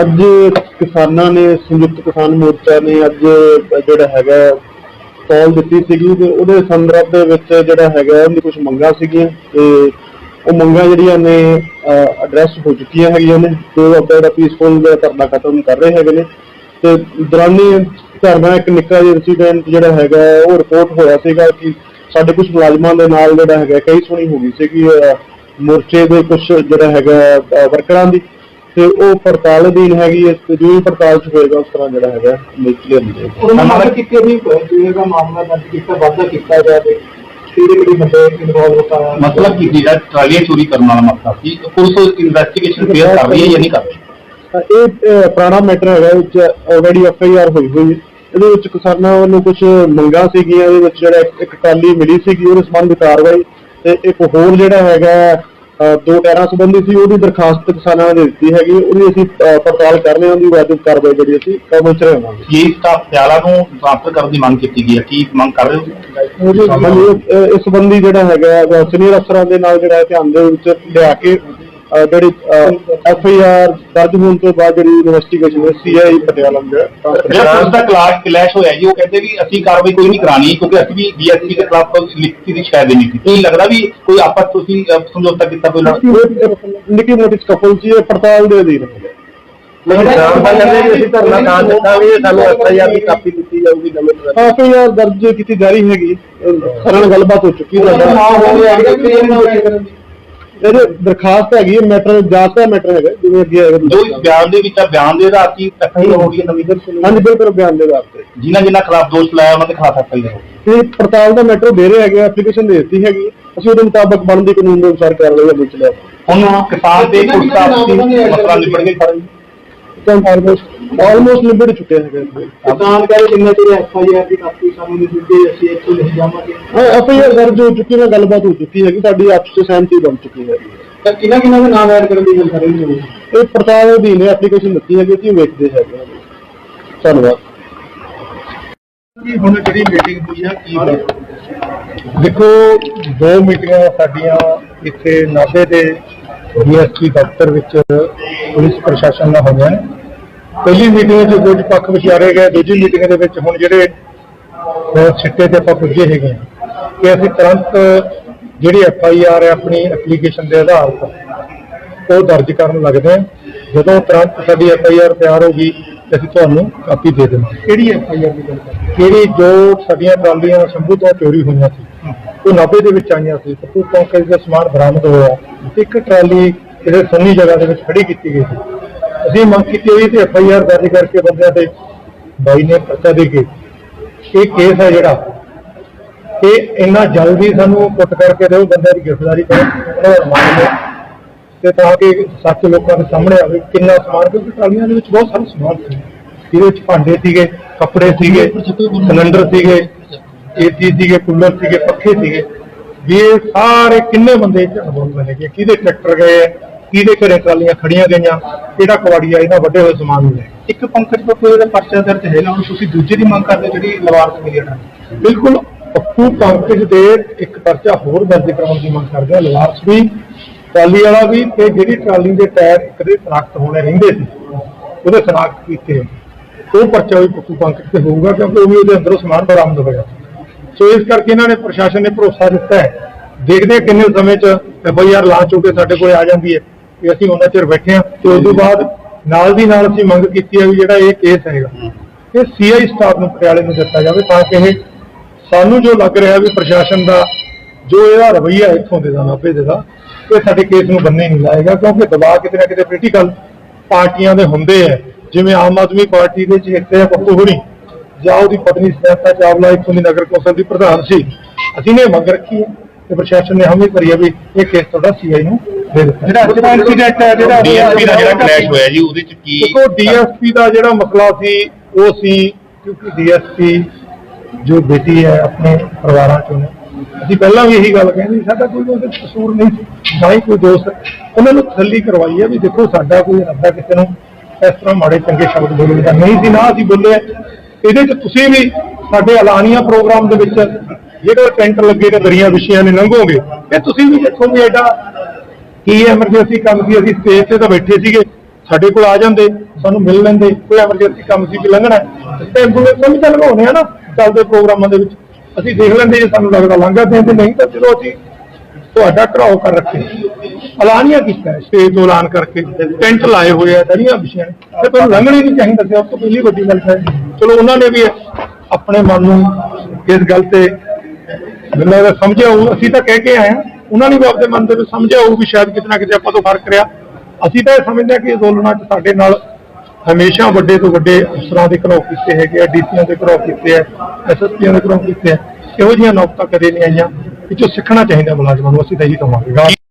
ਅੱਜ ਕਿਸਾਨਾਂ ਨੇ ਸੰਯੁਕਤ ਕਿਸਾਨ ਮੋਰਚਾ ਨੇ ਅੱਜ ਜਿਹੜਾ ਹੈਗਾ ਕਾਲ ਦਿੱਤੀ ਸੀਗੀ ਤੇ ਉਹਦੇ ਸੰਦਰਭ ਦੇ ਵਿੱਚ ਜਿਹੜਾ ਹੈਗਾ ਉਹਦੀ ਕੁਝ ਮੰਗਾਂ ਸੀਗੀਆਂ ਤੇ ਉਹ ਮੰਗਾਂ ਜਿਹੜੀਆਂ ਨੇ ਐਡਰੈਸ ਹੋ ਚੁੱਕੀਆਂ ਹੈਗੀਆਂ ਨੇ। ਤੇ ਉਹ ਆਪਣਾ ਜਿਹੜਾ ਪੀਸਫੁਲ ਦਾ ਧਰਨਾ ਖਤਮ ਕਰ ਰਹੇ ਹੈਗੇ ਨੇ। ਤੇ ਦੌਰਾਨੀ ਧਰਨਾ ਇੱਕ ਨਿੱਕਾ ਜਿਹਾ ਇਨਸੀਡੈਂਟ ਜਿਹੜਾ ਹੈਗਾ ਉਹ ਰਿਪੋਰਟ ਹੋਇਆ ਸੀਗਾ ਕਿ ਸਾਡੇ ਕੁਝ ਮੁਲਾਜ਼ਮਾਂ ਦੇ ਨਾਲ ਜਿਹੜਾ ਹੈਗਾ ਕਈ ਸੁਣੀ ਹੋ ਗਈ ਸੀਗੀ ਅਹ, ਮੋਰਚੇ ਦੇ ਕੁਝ ਜਿਹੜਾ ਹੈਗਾ ਵਰਕਰਾਂ ਦੀ। ਤੇ ਉਹ ਪੜਤਾਲ ਅਧੀਨ ਹੈਗੀ ਹੈ ਤੇ ਜੋ ਵੀ ਪੜਤਾਲ ਚ ਹੋਏਗਾ ਉਸ ਤਰ੍ਹਾਂ ਜਿਹੜਾ ਹੈਗਾ ਕਲੀਅਰ ਹੋ। ਜਾਏਗਾ ਉਹਨਾਂ ਕੀਤੀ ਵੀ ਜਿਵੇਂ ਦਾ ਮਾਮਲਾ ਦਰਜ ਕੀਤਾ ਵਾਧਾ ਕੀਤਾ ਜਾਵੇ ਮਤਲਬ ਕੀ ਜਿਹੜਾ ਟਰਾਲੀਆਂ ਚੋਰੀ ਕਰਨ ਵਾਲਾ ਮਸਲਾ ਸੀ ਪੁਲਿਸ ਇਨਵੈਸਟੀਗੇਸ਼ਨ ਫੇਰ ਕਰ ਰਹੀ ਹੈ ਜਾਂ ਨਹੀਂ ਕਰ ਰਹੀ? ਇਹ ਪੁਰਾਣਾ ਮੈਟਰ ਹੈਗਾ ਵਿੱਚ ਆਲਰੇਡੀ ਐਫ ਆਈ ਆਰ ਹੋਈ ਹੋਈ ਹੈ। ਇਹਦੇ ਵਿੱਚ ਕਿਸਾਨਾਂ ਵੱਲੋਂ ਕੁਝ ਮੰਗਾਂ ਸੀਗੀਆਂ ਇਹਦੇ ਵਿੱਚ ਜਿਹੜਾ ਇੱਕ- ਟਰਾਲੀ ਮਿਲੀ ਸੀਗੀ ਉਹਦੇ ਸੰਬੰਧ ਕਾਰਵਾਈ ਤੇ ਇੱਕ ਹੋਰ ਜਿਹੜਾ ਹੈਗਾ ਦੋ ਟਾਇਰਾਂ ਸੰਬੰਧੀ ਸੀ ਉਹਦੀ ਦਰਖਾਸਤ ਕਿਸਾਨਾਂ ਨੇ ਦਿੱਤੀ ਹੈਗੀ ਉਹਦੀ ਅਸੀਂ ਪੜਤਾਲ ਕਰ ਰਹੇ ਹਾਂ ਉਹਦੀ ਵਾਜਬ ਕਾਰਵਾਈ ਜਿਹੜੀ ਅਸੀਂ ਕਬਲ ਚ ਰਹਾਂਗੇ ਇਹ ਸਟਾਫ ਪਿਆਲਾ ਨੂੰ ਟ੍ਰਾਂਸਫਰ ਕਰਨ ਦੀ ਮੰਗ ਕੀਤੀ ਗਈ ਹੈ? ਕੀ ਮੰਗ ਕਰ ਰਹੇ ਹੋ ਇਸ ਸੰਬੰਧੀ ਜਿਹੜਾ ਹੈਗਾ ਸੀਨੀਅਰ ਅਫਸਰਾਂ ਦੇ ਨਾਲ ਜਿਹੜਾ ਧਿਆਨ ਦੇ ਵਿੱਚ ਲਿਆ ਕੇ ਜਿਹੜੀ ਐਫ ਆਈ ਆਰ ਦਰਜ ਹੋਣ ਤੋਂ ਬਾਅਦ ਜਿਹੜੀ ਇਨਵੈਸਟੀਗੇਸ਼ਨ ਹੈ ਸੀ ਆਈ ਪਟਿਆਲਾ ਨੂੰ ਜਿਹੜਾ ਪੁਲਿਸ ਦਾ ਕਲਾਸ਼ ਕਲੈਸ਼ ਹੋਇਆ ਜੀ ਉਹ ਕਹਿੰਦੇ ਵੀ ਅਸੀਂ ਕਾਰਵਾਈ ਕੋਈ ਨਹੀਂ ਕਰਾਣੀ ਕਿਉਂਕਿ ਅਸੀਂ ਵੀ ਡੀਐਸਪੀ ਦੇ ਖਿਲਾਫ ਲਿਖਤੀ ਦੀ ਸ਼ਾਇਦ ਨਹੀਂ ਕੀਤੀ ਕੀ ਲੱਗਦਾ ਵੀ ਕੋਈ ਆਪਸ ਤੁਸੀਂ ਸਮਝੌਤਾ ਕੀਤਾ ਕੋਈ ਨਿੱਕੀ ਮੋਟੀ ਕਪਲ ਸੀ ਇਹ ਪੜਤਾਲ ਦੇ ਅਧੀਨ ਹੈ। ਜਾਣਦਾ ਕਹਿੰਦੇ ਵੀ ਅਸੀਂ ਧਰਨਾ ਨਾ ਦਿੱਤਾਂਗੇ ਸਾਨੂੰ ਐਫ ਆਈ ਆਰ ਦੀ ਕਾਪੀ ਦਿੱਤੀ ਜਾਊਗੀ ਨਵੇਂ ਤਰ੍ਹਾਂ ਐਫ ਆਈ ਆਰ ਦਰਜ ਕੀਤੀ ਜਾ ਰਹੀ ਹੈਗੀ। ਸਾਰਿਆਂ ਨਾਲ ਗੱਲਬਾਤ ਹੋ ਚੁੱਕੀ ਹੈ। ਨਾ। ਹੋ ਗਿਆ ਕਿ ਇਹਦੇ ਦਰਖਾਸਤ ਹੈਗੀ ਹੈ ਮੈਟਰ ਜਾਂਚ ਦਾ ਮੈਟਰ ਹੈਗਾ ਜਿਵੇਂ ਅੱਗੇ ਆਏਗਾ ਜੋ ਇਸ ਬਿਆਨ ਦੇ ਵਿੱਚ ਆ ਬਿਆਨ ਦੇ ਆਧਾਰ ਕੀ ਐਫਆਈਆਰ ਹੋ ਗਈ ਹੈ ਨਵੀਂ ਹਾਂਜੀ ਬਿਲਕੁਲ ਬਿਆਨ ਦੇ ਆਧਾਰ ਤੇ। ਜਿਨ੍ਹਾਂ ਜਿਨ੍ਹਾਂ ਖਿਲਾਫ ਦੋਸ਼ ਲਾਇਆ ਉਹਨਾਂ ਦੇ ਖਿਲਾਫ ਐਫਆਈਆਰ ਹੋ ਇਹ ਪੜਤਾਲ ਦਾ ਮੈਟਰ ਦੇ ਰਹੇ ਹੈਗੇ ਐਪਲੀਕੇਸ਼ਨ ਦੇ ਦਿੱਤੀ ਹੈਗੀ। ਅਸੀਂ ਉਹਦੇ ਮੁਤਾਬਕ ਬਣਦੀ ਕਾਨੂੰਨ ਦੇ ਅਨੁਸਾਰ ਕਰ ਰਹੇ ਹਾਂ ਵਿੱਚ ਲਿਆ। ਹੁਣ ਕਿਸਾਨ ਤੇ ਪੁਲਿਸ ਦਾ ਮਸਲਾ ਨਿਬੜ ਕੇ ਖੜਾ ਜੀ ਤਾਂ ਆਲਮੋਸਟ ਨਿਬੜ ਚੁੱਕੇ ਹੈਗੇ। ਹਾਂ ਕਿਸਾਨ ਕਹਿੰਦੇ ਜਿੰਨੇ ਚਿਰ ਐਫ ਆਈ ਆਰ ਦੀ ਕਾਪੀ ਸਾਨੂੰ ਨਹੀਂ ਦਿੰਦੇ ਅਸੀਂ ਇੱਥੋਂ ਨਹੀਂ ਜਾਵਾਂਗੇ। ਐਫ ਆਈ ਆਰ ਦਰਜ ਹੋ ਚੁੱਕੀ ਹੈ ਗੱਲਬਾਤ ਹੋ ਚੁੱਕੀ ਹੈਗੀ ਸਾਡੀ ਆਪਸ ਵਿੱਚ ਸਹਿਮਤੀ ਬਣ ਚੁੱਕੀ ਹੈ। ਤਾਂ ਕਿਹਨਾਂ ਕਿਹਨਾਂ ਦੇ ਨਾਮ ਐਡ ਕਰਨ ਦੀ ਗੱਲ ਕਰ ਰਹੇ ਹੋ ਇਹ ਪੜਤਾਲ ਅਧੀਨ ਐਪਲੀਕੇਸ਼ਨ ਦਿੱਤੀ ਹੈਗੀ ਅਸੀਂ ਵੇਖਦੇ ਹੈਗੇ ਹਾਂ। ਧੰਨਵਾਦ। ਕੀ ਹੁਣ ਜਿਹੜੀ ਮੀਟਿੰਗ ਹੋਈ ਆ ਕੀ ਦੇਖੋ ਦੋ ਮੀਟਿੰਗਾਂ ਸਾਡੀਆਂ ਇੱਥੇ ਨਾਭੇ ਦੇ ਡੀਐਸਪੀ ਦਫ਼ਤਰ ਵਿੱਚ ਪੁਲਿਸ ਪ੍ਰਸ਼ਾਸਨ ਨਾਲ ਹੋਈਆਂ। ਨੇ ਪਹਿਲੀ ਮੀਟਿੰਗ 'ਚ ਕੁਝ ਪੱਖ ਵਿਚਾਰੇ ਗਏ ਦੂਜੀ ਮੀਟਿੰਗ ਦੇ ਵਿੱਚ ਹੁਣ ਜਿਹੜੇ ਅਹ, ਸਿੱਟੇ ਤੇ ਆਪਾਂ ਪੁੱਜੇ ਹੈਗੇ ਕਿ ਅਸੀਂ ਤੁਰੰਤ ਜਿਹੜੀ ਐਫ ਆਈ ਆਰ ਹੈ ਆਪਣੀ ਐਪਲੀਕੇਸ਼ਨ ਦੇ ਆਧਾਰ ਤੇ ਉਹ ਦਰਜ ਕਰਨ ਲੱਗਦੇ ਹਾਂ। ਜਦੋਂ ਤੁਰੰਤ ਸਾਡੀ ਐਫ ਆਈ ਆਰ ਤਿਆਰ ਹੋ ਗਈ ਤੇ ਅਸੀਂ ਤੁਹਾਨੂੰ ਕਾਪੀ ਦੇ ਦੇਵਾਂਗੇ ਕਿਹੜੀ ਐਫ ਆਈ ਆਰ ਦੀ ਗੱਲ? ਕਿਹੜੀ ਜੋ ਸਾਡੀਆਂ ਟਰਾਲੀਆਂ ਸ਼ੰਭੂ ਤੋਂ ਚੋਰੀ ਹੋਈਆਂ ਸੀ ਉਹ 90 ਦੇ ਵਿੱਚ ਆਈਆਂ ਸੀ ਪੱਪੂ ਪੰਕਜ ਦਾ ਸਮਾਨ ਬਰਾਮਦ ਹੋਇਆ? ਇੱਕ ਟਰਾਲੀ ਕਿਸੇ ਸੰਨੀ ਜਗ੍ਹਾ ਦੇ ਵਿੱਚ ਖੜੀ ਕੀਤੀ ਗਈ ਸੀ। ਅਸੀਂ ਮੰਗ ਕੀਤੀ ਹੋਈ ਤੇ ਐਫ ਆਈ ਆਰ ਦਰਜ ਕਰਕੇ ਬੰਦਿਆਂ ਤੇ ਬਾਈ ਨੇ ਪਰਚਾ ਦੇ ਕੇ ਇਹ ਕੇਸ ਹੈ ਜਿਹੜਾ ਇਹ ਇੰਨਾ ਜਲਦੀ ਸਾਨੂੰ ਪੁੱਟ ਕਰਕੇ ਦਿਓ ਬੰਦਿਆਂ ਦੀ ਗ੍ਰਿਫਤਾਰੀ ਕਰੋ ਤੇ ਤਾਂ ਕਿ ਸੱਚ ਲੋਕਾਂ ਦੇ ਸਾਹਮਣੇ ਆਵੇ ਕਿੰਨਾ ਸਮਾਨ ਕਿਉਂਕਿ ਟਰਾਲੀਆਂ ਦੇ ਵਿੱਚ ਬਹੁਤ ਸਾਰਾ ਸਮਾਨ ਸੀ। ਇਹਦੇ ਵਿੱਚ ਭਾਂਡੇ ਸੀਗੇ ਕੱਪੜੇ ਸੀਗੇ ਸਿਲੰਡਰ ਸੀਗੇ ਏਸੀ ਸੀਗੇ ਕੂਲਰ ਸੀਗੇ ਪੱਖੇ ਸੀਗੇ। ਵੀ ਇਹ ਸਾਰੇ ਕਿੰਨੇ ਬੰਦੇ ਚ ਅਨੁਭਵ ਮਿਲੇਗੇ ਕਿਹਦੇ ਟਰੈਕਟਰ ਗਏ ਹੈ, ਕਿਹਦੇ ਘਰੇ ਟਰਾਲੀਆਂ ਖੜੀਆਂ ਗਈਆਂ ਕਿਹੜਾ ਕਵਾੜੀਆ ਇਹਨਾਂ ਵੱਡੇ ਹੋਏ ਸਮਾਨ ਨੂੰ ਲੈ ਇੱਕ ਪੰਕਜ ਪੱਪੂ ਦਾ ਪਰਚਾ ਦਰਜ ਹੈਗਾ ਹੁਣ ਤੁਸੀਂ ਦੂਜੇ ਦੀ ਮੰਗ ਕਰਦੇ ਹੋ ਜਿਹੜੀ ਲਵਾਰਸ ਮਿਲੀ ਹੈ ਬਿਲਕੁਲ ਪੱਪੂ ਪੰਕਜ ਦੇ ਇੱਕ ਪਰਚਾ ਹੋਰ ਦਰਜ ਕਰਾਉਣ ਦੀ ਮੰਗ ਕਰਦੇ ਆ ਲਵਾਰਸ ਵੀ ਟਰਾਲੀ ਵਾਲਾ ਵੀ ਤੇ ਜਿਹੜੀ ਟਰਾਲੀ ਦੇ ਟਾਇਰ ਇੱਕ ਦੇ ਸਨਾਖਤ ਹੋਣੇ ਰਹਿੰਦੇ ਸੀ ਉਹਦੇ ਸਨਾਖਤ ਕੀਤੇ। ਉਹ ਪਰਚਾ ਵੀ ਪੱਪੂ ਪੰਕਜ ਤੇ ਹੋਊਗਾ ਕਿਉਂਕਿ ਉਹ ਵੀ ਉਹਦੇ ਅੰਦਰੋਂ ਸਮਾਨ ਬਰਾਮਦ ਹੋਇਆ। ਸੋ ਇਸ ਕਰਕੇ ਇਹਨਾਂ ਨੇ ਪ੍ਰਸ਼ਾਸਨ ਨੇ ਭਰੋਸਾ ਦਿੱਤਾ ਹੈ। ਦੇਖਦੇ ਹਾਂ ਕਿੰਨੇ ਸਮੇਂ ਚ ਐਫ ਆਈ ਆਰ ਲਾਂਚ ਹੋ ਕੇ ਸਾਡੇ ਕੋਲ ਆ ਜਾਂਦੀ ਹੈ। ਕਿ ਅਸੀਂ ਉਹਨਾਂ ਚਿਰ ਬੈਠੇ ਹਾਂ ਤੇ ਉਸ ਤੋਂ ਬਾਅਦ ਨਾਲ ਦੀ ਨਾਲ ਅਸੀਂ ਮੰਗ ਕੀਤੀ ਹੈ ਵੀ ਜਿਹੜਾ ਇਹ ਕੇਸ ਹੈਗਾ ਇਹ ਸੀਆਈ ਸਟਾਫ ਨੂੰ ਪਟਿਆਲੇ ਨੂੰ ਦਿੱਤਾ ਜਾਵੇ ਤਾਂ ਕਿ ਇਹ ਸਾਨੂੰ ਜੋ ਲੱਗ ਰਿਹਾ ਵੀ ਪ੍ਰਸ਼ਾਸਨ ਦਾ ਜੋ ਇਹਦਾ ਰਵੱਈਆ ਇੱਥੋਂ ਦੇ ਦਾ ਨਾਭੇ ਦੇ ਦਾ ਇਹ ਸਾਡੇ ਕੇਸ ਨੂੰ ਬੰਨੇ ਨਹੀਂ ਲਾਏਗਾ ਕਿਉਂਕਿ ਦਬਾਅ ਕਿਤੇ ਨਾ ਕਿਤੇ ਪੋਲੀਟੀਕਲ ਪਾਰਟੀਆਂ ਦੇ ਹੁੰਦੇ ਆ। ਜਿਵੇਂ ਆਮ ਆਦਮੀ ਪਾਰਟੀ ਦੇ ਚੇਤੇ ਆ ਪੱਪੂ ਹੁਣੀ। ਜਾਂ ਉਹਦੀ ਪਤਨੀ ਸਮੈਤਾ ਚਾਵਲਾ ਇੱਥੋਂ ਦੀ ਨਗਰ ਕੌਂਸਲ ਦੀ ਪ੍ਰਧਾਨ ਸੀ। ਅਸੀਂ ਨੇ ਮੰਗ ਰੱਖੀ ਹੈ ਤੇ ਪ੍ਰਸ਼ਾਸਨ ਨੇ ਹਮੇ ਕਰੀ ਹੈ ਵੀ ਇਹ ਕੇਸ ਤੁਹਾਡਾ ਸੀਆਈ ਨੂੰ ਜਿਹੜਾ incident ਹੈ, ਜਿਹੜਾ ਡੀਐਸਪੀ ਦਾ ਜਿਹੜਾ ਕਲੈਸ਼ ਹੋਇਆ ਜੀ ਉਹਦੇ ਚ ਕੀ ਦੇਖੋ ਡੀਐਸਪੀ ਦਾ ਜਿਹੜਾ ਮਸਲਾ ਸੀ ਉਹ ਸੀ ਕਿਉਂਕਿ ਡੀਐਸਪੀ ਜੋ ਬੇਟੀ ਹੈ ਆਪਣੇ ਪਰਿਵਾਰਾਂ ਚੋਂ ਅਸੀਂ ਪਹਿਲਾਂ ਵੀ ਇਹੀ ਗੱਲ ਕਹਿੰਦੇ ਸੀ, ਸਾਡਾ ਕੋਈ ਉਹਦੇ ਕਸੂਰ ਨਹੀਂ ਸੀ ਨਾ ਹੀ ਕੋਈ ਦੋਸਤ ਉਹਨਾਂ ਨੂੰ ਤਸੱਲੀ ਕਰਵਾਈ ਹੈ ਵੀ ਦੇਖੋ ਸਾਡਾ ਕੋਈ ਇਰਾਦਾ ਕਿਸੇ ਨੂੰ ਇਸ ਤਰ੍ਹਾਂ ਮਾੜੇ ਚੰਗੇ ਸ਼ਬਦ ਬੋਲਣ ਦਾ ਨਹੀਂ ਸੀ ਨਾ ਅਸੀਂ ਬੋਲੇ ਇਹਦੇ 'ਚ ਤੁਸੀਂ ਵੀ ਸਾਡੇ ਐਲਾਨੀਆਂ ਪ੍ਰੋਗਰਾਮ ਦੇ ਵਿੱਚ ਜਿਹੜੇ ਟੈਂਟ ਲੱਗੇ ਨੇ ਦਰੀਆਂ ਵਿਸ਼ਿਆਂ ਨੇ ਲੰਘੋਗੇ। ਇਹ ਤੁਸੀਂ ਵੀ ਦੇਖੋ ਵੀ ਐਡਾ ਕੀ ਐਮਰਜੈਂਸੀ ਕੰਮ ਸੀ? ਅਸੀਂ ਸਟੇਜ ਤੇ ਤਾਂ ਬੈਠੇ ਸੀਗੇ। ਸਾਡੇ ਕੋਲ ਆ ਜਾਂਦੇ ਸਾਨੂੰ ਮਿਲ ਲੈਂਦੇ। ਕੋਈ ਐਮਰਜੈਂਸੀ ਕੰਮ ਸੀ ਕਿ ਲੰਘਣਾ ਹੈ, ਤੇ ਐਂਬੂਲੈਂਸ ਵੀ ਤਾਂ ਲਗਾਉਣੇ ਆ ਨਾ ਚੱਲਦੇ ਪ੍ਰੋਗਰਾਮਾਂ ਦੇ ਵਿੱਚ। ਅਸੀਂ ਦੇਖ ਲੈਂਦੇ ਜੇ ਸਾਨੂੰ ਲੱਗਦਾ ਲੰਘਾ ਦੇ ਤੇ ਨਹੀਂ ਤਾਂ ਚਲੋ ਅਸੀਂ ਤੁਹਾਡਾ ਘਰਾਓ ਕਰ ਰੱਖੇ। ਐਲਾਨੀਆਂ ਕੀਤਾ ਸਟੇਜ ਤੋਂ ਐਲਾਨ ਕਰਕੇ। ਟੈਂਟ ਲਾਏ ਹੋਏ ਆ ਦਰੀਆਂ ਵਿਛੀਆਂ ਤੇ ਤੁਹਾਨੂੰ ਲੰਘਣੀ ਨਹੀਂ ਚਾਹੀਦਾ ਸੀ ਉਹ ਤੋਂ ਪਹਿਲੀ ਵੱਡੀ ਗੱਲ ਹੈ। ਚਲੋ ਉਹਨਾਂ ਨੇ ਵੀ ਆਪਣੇ ਮਨ ਨੂੰ ਇਸ ਗੱਲ ਤੇ ਮੈਨੂੰ ਲੱਗਦਾ ਸਮਝਿਆ ਹੋਊ। ਅਸੀਂ ਤਾਂ ਕਹਿ ਕੇ ਆਏ ਹਾਂ। ਉਹਨਾਂ ਨੇ ਵੀ ਆਪਦੇ ਮਨ ਦੇ ਵਿੱਚ ਸਮਝਿਆ ਹੋਊ ਵੀ ਸ਼ਾਇਦ ਕਿਤੇ ਨਾ ਕਿਤੇ ਆਪਾਂ ਤੋਂ ਫ਼ਰਕ ਰਿਹਾ। ਅਸੀਂ ਤਾਂ ਇਹ ਸਮਝਦੇ ਹਾਂ ਕਿ ਅੰਦੋਲਨਾਂ 'ਚ ਸਾਡੇ ਨਾਲ ਹਮੇਸ਼ਾ ਵੱਡੇ ਤੋਂ ਵੱਡੇ ਅਫਸਰਾਂ ਦੇ ਘਰੋਂ ਕੀਤੇ ਹੈਗੇ ਆ ਡੀਸੀਆਂ ਦੇ ਘਰੋਂ ਕੀਤੇ ਆ ਐਸਐਸਪੀਆਂ ਦੇ ਘਰੋਂ ਕੀਤੇ ਆ। ਇਹੋ ਜਿਹੀਆਂ ਨੌਬਤਾਂ ਕਦੇ ਨਹੀਂ ਆਈਆਂ ਕਿ ਜੋ ਸਿੱਖਣਾ ਚਾਹੀਦਾ ਮੁਲਾਜ਼ਮਾਂ ਨੂੰ, ਅਸੀਂ ਤਾਂ ਇਹੀ ਕਹਾਂਗੇ।